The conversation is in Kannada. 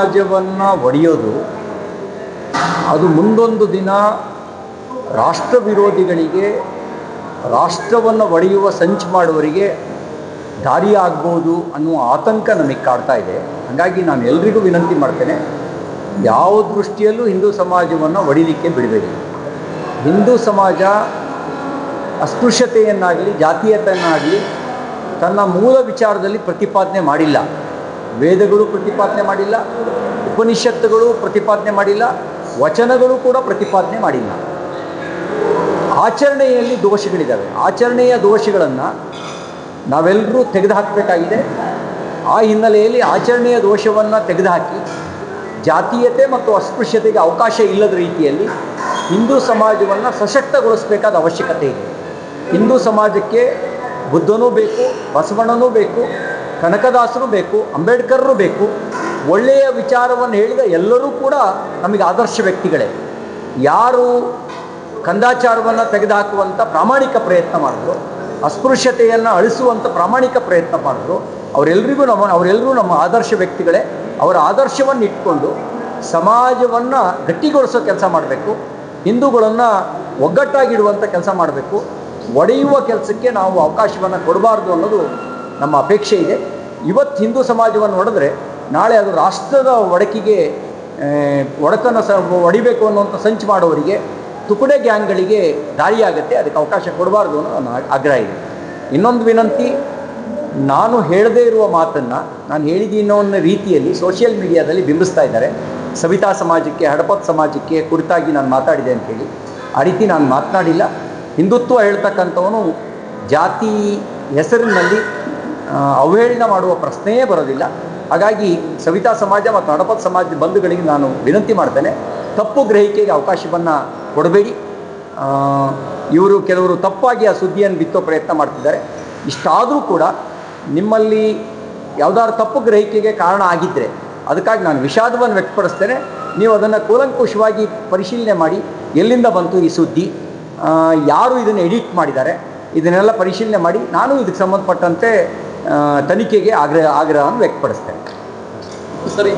ಸಮಾಜವನ್ನು ಒಡೆಯೋದು, ಅದು ಮುಂದೊಂದು ದಿನ ರಾಷ್ಟ್ರ ವಿರೋಧಿಗಳಿಗೆ ರಾಷ್ಟ್ರವನ್ನು ಒಡೆಯುವ ಸಂಚು ಮಾಡುವವರಿಗೆ ದಾರಿ ಆಗ್ಬೋದು ಅನ್ನುವ ಆತಂಕ ನಮಗೆ ಕಾಡ್ತಾ ಇದೆ. ಹಾಗಾಗಿ ನಾನು ಎಲ್ರಿಗೂ ವಿನಂತಿ ಮಾಡ್ತೇನೆ, ಯಾವ ದೃಷ್ಟಿಯಲ್ಲೂ ಹಿಂದೂ ಸಮಾಜವನ್ನು ಒಡಿಲಿಕ್ಕೆ ಬಿಡಬೇಡಿ. ಹಿಂದೂ ಸಮಾಜ ಅಸ್ಪೃಶ್ಯತೆಯನ್ನಾಗಲಿ ಜಾತೀಯತೆಯನ್ನಾಗಲಿ ತನ್ನ ಮೂಲ ವಿಚಾರದಲ್ಲಿ ಪ್ರತಿಪಾದನೆ ಮಾಡಿಲ್ಲ. ವೇದಗಳು ಪ್ರತಿಪಾದನೆ ಮಾಡಿಲ್ಲ, ಉಪನಿಷತ್ತುಗಳು ಪ್ರತಿಪಾದನೆ ಮಾಡಿಲ್ಲ, ವಚನಗಳು ಕೂಡ ಪ್ರತಿಪಾದನೆ ಮಾಡಿಲ್ಲ. ಆಚರಣೆಯಲ್ಲಿ ದೋಷಗಳಿದ್ದಾವೆ. ಆಚರಣೆಯ ದೋಷಗಳನ್ನು ನಾವೆಲ್ಲರೂ ತೆಗೆದುಹಾಕಬೇಕಾಗಿದೆ. ಆ ಹಿನ್ನೆಲೆಯಲ್ಲಿ ಆಚರಣೆಯ ದೋಷವನ್ನು ತೆಗೆದುಹಾಕಿ, ಜಾತೀಯತೆ ಮತ್ತು ಅಸ್ಪೃಶ್ಯತೆಗೆ ಅವಕಾಶ ಇಲ್ಲದ ರೀತಿಯಲ್ಲಿ ಹಿಂದೂ ಸಮಾಜವನ್ನು ಸಶಕ್ತಗೊಳಿಸಬೇಕಾದ ಅವಶ್ಯಕತೆ ಇದೆ. ಹಿಂದೂ ಸಮಾಜಕ್ಕೆ ಬುದ್ಧನೂ ಬೇಕು, ಬಸವಣ್ಣನೂ ಬೇಕು ಕನಕದಾಸರು ಬೇಕು, ಅಂಬೇಡ್ಕರ್ರು ಬೇಕು, ಒಳ್ಳೆಯ ವಿಚಾರವನ್ನು ಹೇಳಿದ ಎಲ್ಲರೂ ಕೂಡ ನಮಗೆ ಆದರ್ಶ ವ್ಯಕ್ತಿಗಳೇ. ಯಾರು ಕಂದಾಚಾರವನ್ನು ತೆಗೆದುಹಾಕುವಂಥ ಪ್ರಾಮಾಣಿಕ ಪ್ರಯತ್ನ ಮಾಡಿದ್ರು, ಅಸ್ಪೃಶ್ಯತೆಯನ್ನು ಅಳಿಸುವಂಥ ಪ್ರಾಮಾಣಿಕ ಪ್ರಯತ್ನ ಮಾಡಿದ್ರು ಅವರೆಲ್ಲರಿಗೂ ನಮ್ಮ ಅವರೆಲ್ಲರೂ ನಮ್ಮ ಆದರ್ಶ ವ್ಯಕ್ತಿಗಳೇ. ಅವರ ಆದರ್ಶವನ್ನು ಇಟ್ಕೊಂಡು ಸಮಾಜವನ್ನು ಗಟ್ಟಿಗೊಳಿಸೋ ಕೆಲಸ ಮಾಡಬೇಕು, ಹಿಂದೂಗಳನ್ನು ಒಗ್ಗಟ್ಟಾಗಿಡುವಂಥ ಕೆಲಸ ಮಾಡಬೇಕು, ಒಡೆಯುವ ಕೆಲಸಕ್ಕೆ ನಾವು ಅವಕಾಶವನ್ನು ಕೊಡಬಾರ್ದು ಅನ್ನೋದು ನಮ್ಮ ಅಪೇಕ್ಷೆ ಇದೆ. ಇವತ್ತು ಹಿಂದೂ ಸಮಾಜವನ್ನು ಹೊಡೆದ್ರೆ ನಾಳೆ ಅದು ರಾಷ್ಟ್ರದ ಒಡಕಿಗೆ ಒಡಕನ್ನು ಸ, ಒಡಿಬೇಕು ಅನ್ನುವಂಥ ಸಂಚು ಮಾಡುವವರಿಗೆ ತುಕುಡೆ ಗ್ಯಾಂಗ್ಗಳಿಗೆ ದಾರಿಯಾಗುತ್ತೆ, ಅದಕ್ಕೆ ಅವಕಾಶ ಕೊಡಬಾರ್ದು ಅನ್ನೋ ನನ್ನ ಆಗ್ರಹ ಇದೆ. ಇನ್ನೊಂದು ವಿನಂತಿ, ನಾನು ಹೇಳದೇ ಇರುವ ಮಾತನ್ನು, ನಾನು ಹೇಳಿದ್ದೀನೋ ಅನ್ನೋ ರೀತಿಯಲ್ಲಿ ಸೋಷಿಯಲ್ ಮೀಡಿಯಾದಲ್ಲಿ ಬಿಂಬಿಸ್ತಾ ಇದ್ದಾರೆ. ಸವಿತಾ ಸಮಾಜಕ್ಕೆ, ಹಡಪತ್ ಸಮಾಜಕ್ಕೆ ಕುರಿತಾಗಿ ನಾನು ಮಾತಾಡಿದೆ ಅಂತೇಳಿ ಆ ರೀತಿ ನಾನು ಮಾತನಾಡಿಲ್ಲ. ಹಿಂದುತ್ವ ಹೇಳ್ತಕ್ಕಂಥವನು ಜಾತಿ ಹೆಸರಿನಲ್ಲಿ ಅವಹೇಳನ ಮಾಡುವ ಪ್ರಶ್ನೆಯೇ ಬರೋದಿಲ್ಲ. ಹಾಗಾಗಿ ಸವಿತಾ ಸಮಾಜ ಮತ್ತು ಹಡಪತ್ ಸಮಾಜದ ಬಂಧುಗಳಿಗೆ ನಾನು ವಿನಂತಿ ಮಾಡ್ತೇನೆ. ತಪ್ಪು ಗ್ರಹಿಕೆಗೆ ಅವಕಾಶವನ್ನು ಕೊಡಬೇಡಿ. ಇವರು ಕೆಲವರು ತಪ್ಪಾಗಿ ಆ ಸುದ್ದಿಯನ್ನು ಬಿತ್ತೋ ಪ್ರಯತ್ನ ಮಾಡ್ತಿದ್ದಾರೆ. ಇಷ್ಟಾದರೂ ಕೂಡ ನಿಮ್ಮಲ್ಲಿ ಯಾವುದಾದ್ರು ತಪ್ಪು ಗ್ರಹಿಕೆಗೆ ಕಾರಣ ಆಗಿದ್ದರೆ ಅದಕ್ಕಾಗಿ ನಾನು ವಿಷಾದವನ್ನು ವ್ಯಕ್ತಪಡಿಸ್ತೇನೆ. ನೀವು ಅದನ್ನು ಕೂಲಂಕುಷವಾಗಿ ಪರಿಶೀಲನೆ ಮಾಡಿ ಎಲ್ಲಿಂದ ಬಂತು ಈ ಸುದ್ದಿ. ಯಾರು ಇದನ್ನು ಎಡಿಟ್ ಮಾಡಿದ್ದಾರೆ. ಇದನ್ನೆಲ್ಲ ಪರಿಶೀಲನೆ ಮಾಡಿ ನಾನು ಇದಕ್ಕೆ ಸಂಬಂಧಪಟ್ಟಂತೆ ತನಿಖೆಗೆ ಆಗ್ರಹ ಆಗ್ರಹವನ್ನು ವ್ಯಕ್ತಪಡಿಸ್ತೇನೆ. ಸರಿ.